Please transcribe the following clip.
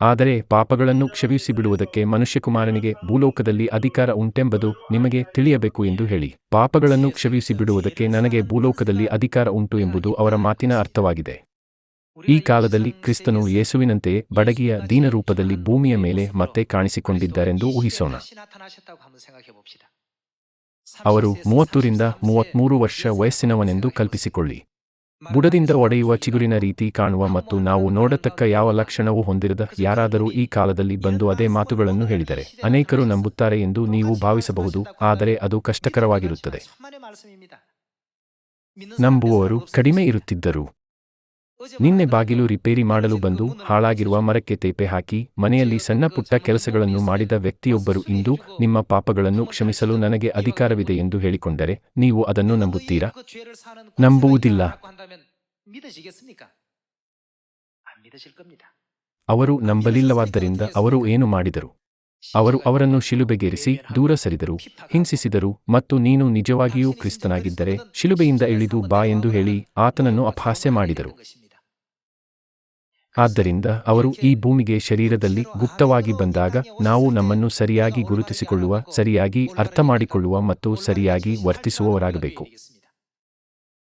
ಆದರೆ ಪಾಪಗಳನ್ನು ಕ್ಷಮಿಸಿಬಿಡುವುದಕ್ಕೆ ಮನುಷ್ಯಕುಮಾರನಿಗೆ ಭೂಲೋಕದಲ್ಲಿ ಅಧಿಕಾರ ಉಂಟೆಂಬುದು ನಿಮಗೆ ತಿಳಿಯಬೇಕು ಎಂದು ಹೇಳಿ. ಪಾಪಗಳನ್ನು ಕ್ಷಮಿಸಿಬಿಡುವುದಕ್ಕೆ ನನಗೆ ಭೂಲೋಕದಲ್ಲಿ ಅಧಿಕಾರ ಉಂಟು ಎಂಬುದು ಅವರ ಮಾತಿನ ಅರ್ಥವಾಗಿದೆ. ಈ ಕಾಲದಲ್ಲಿ ಕ್ರಿಸ್ತನು ಯೇಸುವಿನಂತೆಯೇ ಬಡಗಿಯ ದೀನರೂಪದಲ್ಲಿ ಭೂಮಿಯ ಮೇಲೆ ಮತ್ತೆ ಕಾಣಿಸಿಕೊಂಡಿದ್ದಾರೆಂದು ಊಹಿಸೋಣ. ಅವರು ಮೂವತ್ತರಿಂದ ಮೂವತ್ಮೂರು ವರ್ಷ ವಯಸ್ಸಿನವನೆಂದು ಕಲ್ಪಿಸಿಕೊಳ್ಳಿ. ಬುಡದಿಂದ ಒಡೆಯುವ ಚಿಗುರಿನ ರೀತಿ ಕಾಣುವ ಮತ್ತು ನಾವು ನೋಡತಕ್ಕ ಯಾವ ಲಕ್ಷಣವೂ ಹೊಂದಿರದ ಯಾರಾದರೂ ಈ ಕಾಲದಲ್ಲಿ ಬಂದು ಅದೇ ಮಾತುಗಳನ್ನು ಹೇಳಿದರೆ. ಅನೇಕರು ನಂಬುತ್ತಾರೆ ಎಂದು ನೀವು ಭಾವಿಸಬಹುದು, ಆದರೆ ಅದು ಕಷ್ಟಕರವಾಗಿರುತ್ತದೆ. ನಂಬುವವರು ಕಡಿಮೆ ಇರುತ್ತಿದ್ದರು. ನಿನ್ನೆ ಬಾಗಿಲು ರಿಪೇರಿ ಮಾಡಲು ಬಂದು ಹಾಳಾಗಿರುವ ಮರಕ್ಕೆ ತೇಪೆ ಹಾಕಿ ಮನೆಯಲ್ಲಿ ಸಣ್ಣ ಪುಟ್ಟ ಕೆಲಸಗಳನ್ನು ಮಾಡಿದ ವ್ಯಕ್ತಿಯೊಬ್ಬರು ಇಂದು ನಿಮ್ಮ ಪಾಪಗಳನ್ನು ಕ್ಷಮಿಸಲು ನನಗೆ ಅಧಿಕಾರವಿದೆ ಎಂದು ಹೇಳಿಕೊಂಡರೆ ನೀವು ಅದನ್ನು ನಂಬುತ್ತೀರಾ? ನಂಬುವುದಿಲ್ಲ. ಅವರು ನಂಬಲಿಲ್ಲವಾದ್ದರಿಂದ ಅವರು ಏನು ಮಾಡಿದರು? ಅವರು ಅವರನ್ನು ಶಿಲುಬೆಗೇರಿಸಿ ದೂರ ಸರಿದರು, ಹಿಂಸಿಸಿದರು ಮತ್ತು ನೀನು ನಿಜವಾಗಿಯೂ ಕ್ರಿಸ್ತನಾಗಿದ್ದರೆ ಶಿಲುಬೆಯಿಂದ ಇಳಿದು ಬಾ ಎಂದು ಹೇಳಿ ಆತನನ್ನು ಅಪಹಾಸ್ಯ ಮಾಡಿದರು. ಆದ್ದರಿಂದ ಅವರು ಈ ಭೂಮಿಗೆ ಶರೀರದಲ್ಲಿ ಗುಪ್ತವಾಗಿ ಬಂದಾಗ ನಾವು ನಮ್ಮನ್ನು ಸರಿಯಾಗಿ ಗುರುತಿಸಿಕೊಳ್ಳುವ, ಸರಿಯಾಗಿ ಅರ್ಥಮಾಡಿಕೊಳ್ಳುವ ಮತ್ತು ಸರಿಯಾಗಿ ವರ್ತಿಸುವವರಾಗಬೇಕು.